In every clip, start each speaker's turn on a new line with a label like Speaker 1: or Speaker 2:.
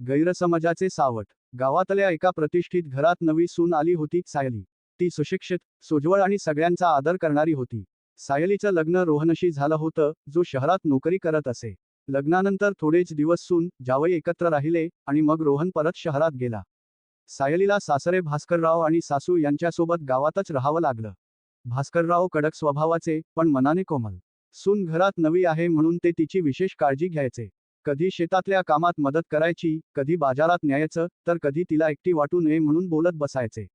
Speaker 1: गैरसमजाचे सावट. गावातल्या एका प्रतिष्ठित घरात नवी सून आली होती सायली. ती सुशिक्षित सोज्वळ आणि सगळ्यांचा आदर करणारी होती. सायलीचं लग्न रोहनशी झालं होतं जो शहरात नोकरी करत असे. लग्नानंतर थोडेच दिवस सून जावई एकत्र राहिले आणि मग रोहन परत शहरात गेला. सायलीला सासरे भास्करराव आणि सासू यांच्यासोबत गावातच राहावं लागलं. भास्करराव कडक स्वभावाचे पण मनाने कोमल. सून घरात नवी आहे म्हणून ते तिची विशेष काळजी घ्यायचे. कधी शेतातल्या कामात मदत करायची कधी बाजारात न्यायचं तर कधी तिला एकटी वाटू नये म्हणून बोलत बसायचे.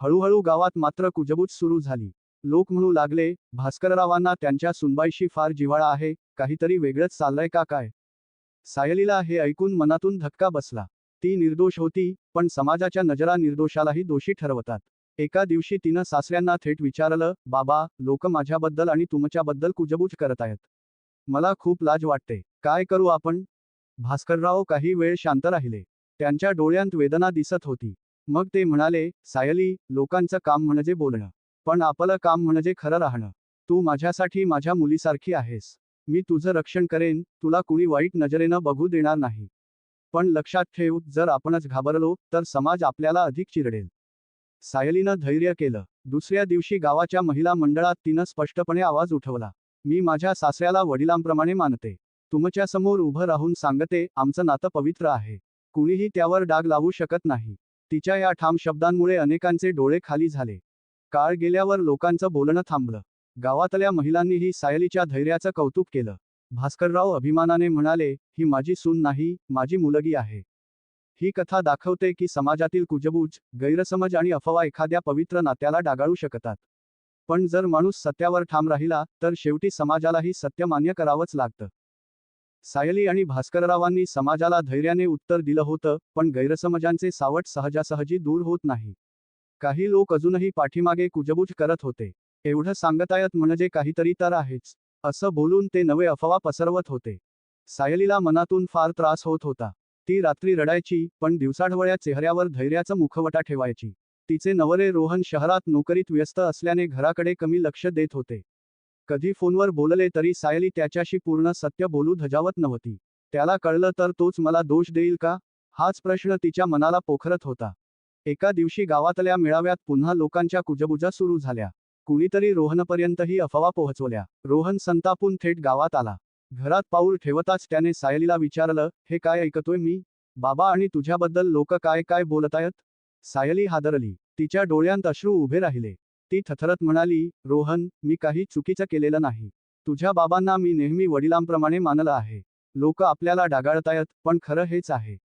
Speaker 1: हळूहळू गावात मात्र कुजबूज सुरू झाली. लोक म्हणू लागले भास्कररावांना त्यांच्या सुनबाईशी फार जिव्हाळा आहे काहीतरी वेगळंच चाललंय का काय? सायलीला हे ऐकून मनातून धक्का बसला. ती निर्दोष होती पण समाजाच्या नजरा निर्दोषालाही दोषी ठरवतात. एका दिवशी तिनं सासऱ्यांना थेट विचारलं बाबा लोक माझ्याबद्दल आणि तुमच्याबद्दल कुजबूज करत आहेत. मला खूप लाज वाटते. काय करू आपण? भास्करराव काही वेळ शांत राहिले. त्यांच्या डोळ्यांत वेदना दिसत होती. मग ते म्हणाले सायली लोकांचं काम म्हणजे बोलणं. पण आपलं काम म्हणजे खरं राहणं. तू माझ्यासाठी माझ्या मुलीसारखी आहेस. मी तुझं रक्षण करेन. तुला कुणी वाईट नजरेनं बघू देणार नाही. पण लक्षात ठेव जर आपणच घाबरलो तर समाज आपल्याला अधिक चिरडेल. सायलीनं धैर्य केलं. दुसऱ्या दिवशी गावाच्या महिला मंडळात तिनं स्पष्टपणे आवाज उठवला. मी माझ्या सासऱ्याला वडिलांप्रमाणे मानते. तुमच्यासमोर उभं राहून सांगते आमचं नातं पवित्र आहे. कुणीही त्यावर डाग लावू शकत नाही. तिच्या या ठाम शब्दांमुळे अनेकांचे डोळे खाली झाले. काळ गेल्यावर लोकांचं बोलणं थांबलं. गावातल्या महिलांनीही सायलीच्या धैर्याचं कौतुक केलं. भास्करराव अभिमानाने म्हणाले ही माझी सून नाही माझी मुलगी आहे. ही कथा दाखवते की समाजातील कुजबूज गैरसमज आणि अफवा एखाद्या पवित्र नात्याला डागाळू शकतात. पण जर माणूस सत्यावर ठाम राहिला तर शेवटी समाजालाही सत्य मान्य करावंच लागतं. सायली आणि भास्कररावांनी समाजाला धैर्याने उत्तर दिलं होतं पण गैरसमजांचे सावट सहजासहजी दूर होत नाही. काही लोक अजूनही पाठीमागे कुजबूज करत होते. एवढं सांगतायत म्हणजे काहीतरी तर आहेच. असं बोलून ते नवे अफवा पसरवत होते. सायलीला मनातून फार त्रास होत होता. ती रात्री रडायची पण दिवसाढवळ्या चेहऱ्यावर धैर्याचं मुखवटा ठेवायची. तिचे नवरे रोहन शहरात नोकरीत व्यस्त असल्याने घराकडे कमी लक्ष देत होते. कधी फोनवर बोलले तरी सायली त्याच्याशी पूर्ण सत्य बोलू धजावत नव्हती. त्याला कळलं तर तोच मला दोष देईल का? हाच प्रश्न तिच्या मनाला पोखरत होता. एका दिवशी गावातल्या मेळाव्यात पुन्हा लोकांच्या कुजबुजा सुरू झाल्या. कुणीतरी रोहनपर्यंतही अफवा पोहोचवल्या. रोहन संतापून थेट गावात आला. घरात पाऊल ठेवताच त्याने सायलीला विचारलं हे काय ऐकतोय मी? बाबा आणि तुझ्याबद्दल लोक काय काय बोलतायत? सायली हादरली. तिच्या डोळ्यांत अश्रू उभे राहिले. ती थथरत म्हणाली रोहन मी काही चुकीचं केलेलं नाही. तुझ्या बाबांना मी नेहमी वडिलांप्रमाणे मानलं आहे. लोक आपल्याला डागाळतायत पण खरं हेच आहे.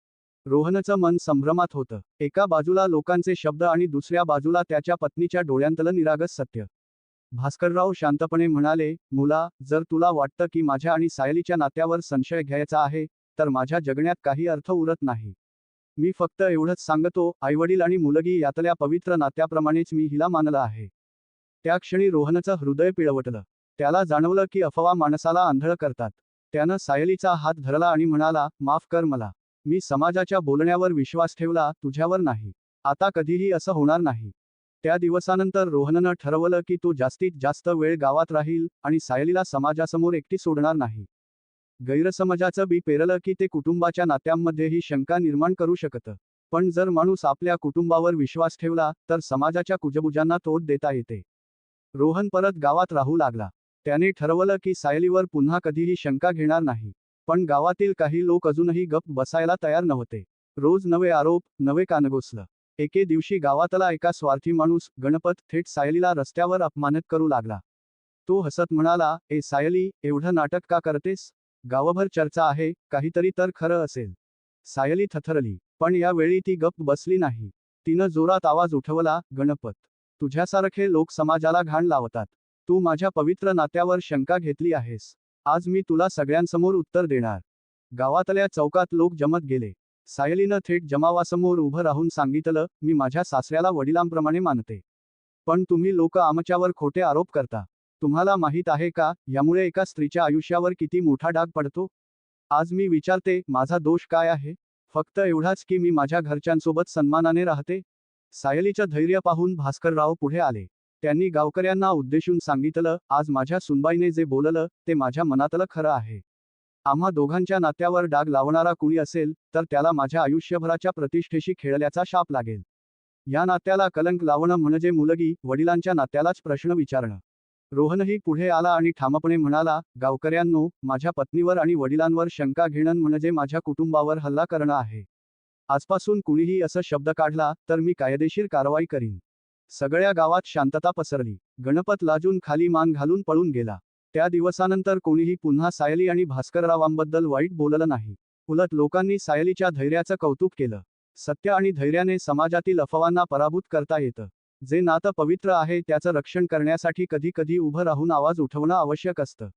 Speaker 1: रोहनचं मन संभ्रमात होतं. एका बाजूला लोकांचे शब्द आणि दुसऱ्या बाजूला त्याच्या पत्नीच्या डोळ्यांतलं निरागस सत्य. भास्करराव शांतपणे म्हणाले मुला जर तुला वाटतं की माझ्या आणि सायलीच्या नात्यावर संशय घ्यायचा आहे तर माझ्या जगण्यात काही अर्थ उरत नाही. मी फक्त एवढंच सांगतो आईवडील आणि मुलगी यातल्या पवित्र नात्याप्रमाणेच मी हिला मानलं आहे. त्या क्षणी रोहनचं हृदय पिळवटलं. त्याला जाणवलं की अफवा माणसाला आंधळ करतात. त्यानं सायलीचा हात धरला आणि म्हणाला माफ कर मला. मी समाजाच्या बोलण्यावर विश्वास ठेवला तुझ्यावर नाही. आता कधीही असं होणार नाही. त्या दिवसानंतर रोहननं ठरवलं की तो जास्तीत जास्त वेळ गावात राहील आणि सायलीला समाजासमोर एकटी सोडणार नाही. गैरसमजाचं बी पेरलं की ते कुटुंबाच्या नात्यांमध्येही शंका निर्माण करू शकतं. पण जर माणूस आपल्या कुटुंबावर विश्वास ठेवला तर समाजाच्या कुजबुजांना तोड देता येते. रोहन परत गावात राहू लागला. त्याने ठरवलं की सायलीवर पुन्हा कधीही शंका घेणार नाही. पण गावातील काही लोक अजूनही गप बसायला तयार नव्हते. रोज नवे आरोप नवे कानगोसलं एके दिवशी गावातला एका स्वार्थी माणूस गणपत थेट सायलीला रस्त्यावर अपमानित करू लागला. तो हसत म्हणाला ए सायली एवढं नाटक का करतेस? गावभर चर्चा आहे काहीतरी तर खरं असेल. सायली थथरली पण यावेळी ती गप्प बसली नाही. तिनं जोरात आवाज उठवला गणपत तुझ्यासारखे लोक समाजाला घाण लावतात. तू माझ्या पवित्र नात्यावर शंका घेतली आहेस. आज मी तुला सगळ्यांसमोर उत्तर देणार. गावातल्या चौकात लोक जमत गेले. सायलीनं थेट जमावासमोर उभं राहून सांगितलं मी माझ्या सासऱ्याला वडिलांप्रमाणे मानते. पण तुम्ही लोक आमच्यावर खोटे आरोप करता. तुम्हाला माहीत आहे का यामुळे एका स्त्रीच्या आयुष्यावर किती मोठा डाग पडतो? आज मी विचारते माझा दोष काय आहे? फक्त एवढाच की मी माझ्या घरच्यांसोबत सन्मानाने राहते? सायलीचं धैर्य पाहून भास्करराव पुढे आले. त्यांनी गावकऱ्यांना उद्देशून सांगितलं आज माझ्या सुनबाईने जे बोललं ते माझ्या मनातलं खरं आहे. आम्हा दोघांच्या नात्यावर डाग लावणारा कुणी असेल तर त्याला माझ्या आयुष्यभराच्या प्रतिष्ठेशी खेळल्याचा शाप लागेल. या नात्याला कलंक लावणं म्हणजे मुलगी वडिलांच्या नात्यालाच प्रश्न विचारणं. रोहनही पुढे आला आणि ठामपणे म्हणाला गावकऱ्यांनो माझ्या पत्नीवर आणि वडिलांवर शंका घेणं म्हणजे माझ्या कुटुंबावर हल्ला करणं आहे. आजपासून कुणीही असं शब्द काढला तर मी कायदेशीर कारवाई करीन. सगळ्या गावात शांतता पसरली. गणपत लाजून खाली मान घालून पळून गेला. त्या दिवसानंतर कोणीही पुन्हा सायली आणि भास्कररावांबद्दल वाईट बोललं नाही. उलट लोकांनी सायलीच्या धैर्याचं कौतुक केलं. सत्य आणि धैर्याने समाजातील अफवांना पराभूत करता येतं. जे नातं पवित्र आहे त्याचं रक्षण करण्यासाठी कधी कधी उभं राहून आवाज उठवणं आवश्यक असतं.